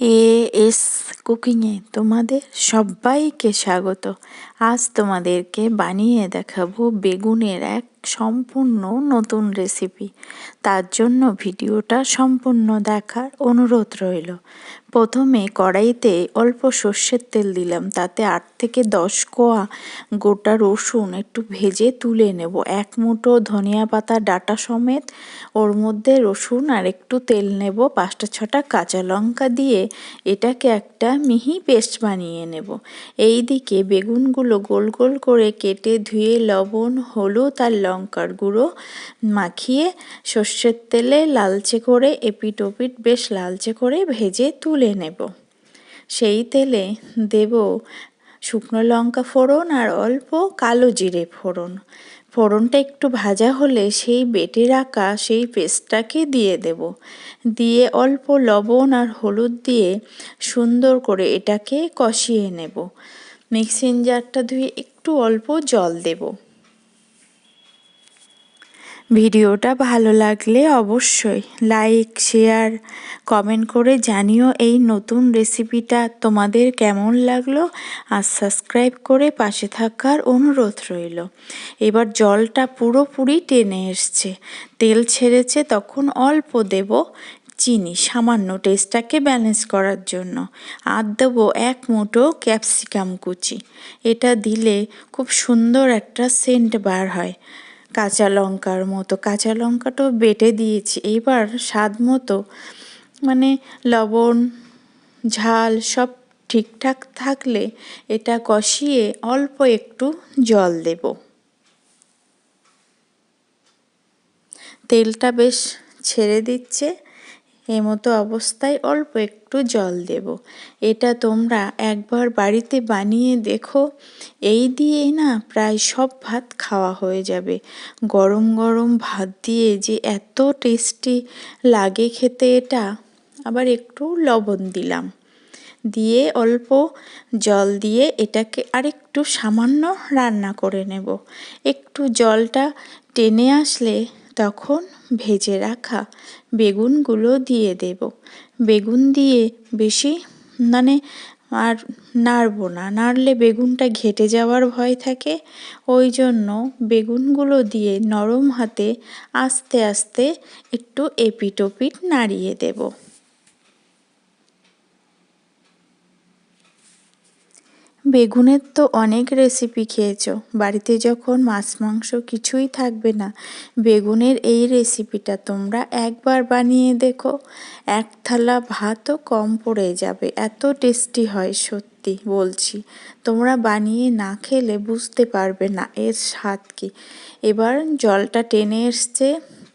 Y S কুকিংয়ে তোমাদের সবাইকে স্বাগত। আজ তোমাদেরকে বানিয়ে দেখাবো বেগুনের এক সম্পূর্ণ নতুন রেসিপি। তার জন্য ভিডিওটা সম্পূর্ণ দেখার অনুরোধ রইল। প্রথমে কড়াইতে অল্প সর্ষের তেল দিলাম, তাতে আট থেকে দশ কোয়া গোটা রসুন একটু ভেজে তুলে নেব। এক মুঠো ধনিয়া পাতা ডাটা সমেত, ওর মধ্যে রসুন আর একটু তেল নেব। পাঁচটা ছটা কাঁচা লঙ্কা দিয়ে এটাকে একটা মিহি পেস্ট বানিয়ে নেব। এই দিকে বেগুনগুলো গোল গোল করে কেটে ধুয়ে লবণ, হলুদ আর লঙ্কার গুঁড়ো মাখিয়ে সর্ষের তেলে লালচে করে এপিট ওপিট বেশ লালচে করে ভেজে তুলে নেব। সেই তেলে দেব শুকনো লঙ্কা ফোড়ন আর অল্প কালো জিরে ফোড়ন। ফোড়নটা একটু ভাজা হলে সেই বেটে রাখা সেই পেস্টটাকে দিয়ে দেব। দিয়ে অল্প লবণ আর হলুদ দিয়ে সুন্দর করে এটাকে কষিয়ে নেব। মিক্সিং জারটা ধুয়ে একটু অল্প জল দেব। ভিডিওটা ভালো লাগলে অবশ্যই লাইক, শেয়ার, কমেন্ট করে জানিও এই নতুন রেসিপিটা তোমাদের কেমন লাগল আর সাবস্ক্রাইব করে পাশে থাকার অনুরোধ রইল। এবার জলটা পুরোপুরি টেনে এসছে। তেল ছেড়েছে, তখন অল্প দেব চিনি, সামান্য টেস্টটাকে ব্যালেন্স করার জন্য। আর দেবো এক মুঠো ক্যাপসিকাম কুচি। এটা দিলে খুব সুন্দর একটা সেন্ট বার হয়। কাঁচা লঙ্কার মতো, কাঁচা লঙ্কাটাও বেটে দিয়েছি। এবার স্বাদ মতো মানে লবণ, ঝাল সব ঠিকঠাক থাকলে এটা কষিয়ে অল্প একটু জল দেব। তেলটা বেশ ছেড়ে দিচ্ছে। এই মতো অবস্থায় অল্প একটু জল দেব। এটা তোমরা একবার বাড়িতে বানিয়ে দেখো। এই দিয়ে না প্রায় সব ভাত খাওয়া হয়ে যাবে। গরম গরম ভাত দিয়ে যে এত টেস্টি লাগে খেতে এটা, আবার একটু লবণ দিলাম। দিয়ে অল্প জল দিয়ে এটাকে আরেকটু সামান্য রান্না করে নেব। একটু জলটা টেনে আসলে তখন ভেজে রাখা বেগুনগুলো দিয়ে দেব। বেগুন দিয়ে বেশি মানে আর নাড়বো না। নাড়লে বেগুনটা ঘেটে যাওয়ার ভয় থাকে। ওই জন্য বেগুনগুলো দিয়ে নরম হাতে আস্তে আস্তে একটু এপিট ওপিট নাড়িয়ে দেবো। বেগুনের তো অনেক রেসিপি খেয়েছো। বাড়িতে যখন মাছ, মাংস কিছুই থাকবে না, বেগুনের এই রেসিপিটা তোমরা একবার বানিয়ে দেখো। এক থালা ভাতও কম পড়ে যাবে, এত টেস্টি হয় সত্যি বলছি। তোমরা বানিয়ে না খেলে বুঝতে পারবে না এর স্বাদ কি। এবার জলটা টেনে এসছে,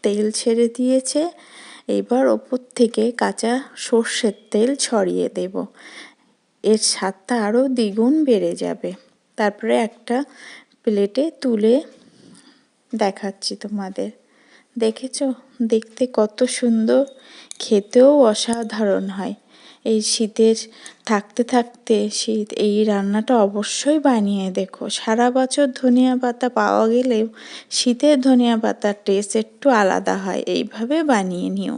তেল ছেড়ে দিয়েছে, এবার ওপর থেকে কাঁচা সর্ষের তেল ছড়িয়ে দেব। এর স্বাদটা আরও দ্বিগুণ বেড়ে যাবে। তারপরে একটা প্লেটে তুলে দেখাচ্ছি তোমাদের। দেখেছ? দেখতে কত সুন্দর। খেতেও অসাধারণ হয়। এই শীতের থাকতে থাকতে শীত, এই রান্নাটা অবশ্যই বানিয়ে দেখো। সারা বছর ধনিয়া পাতা পাওয়া গেলেও শীতের ধনিয়া পাতার টেস্ট একটু আলাদা হয়। এইভাবে বানিয়ে নিও।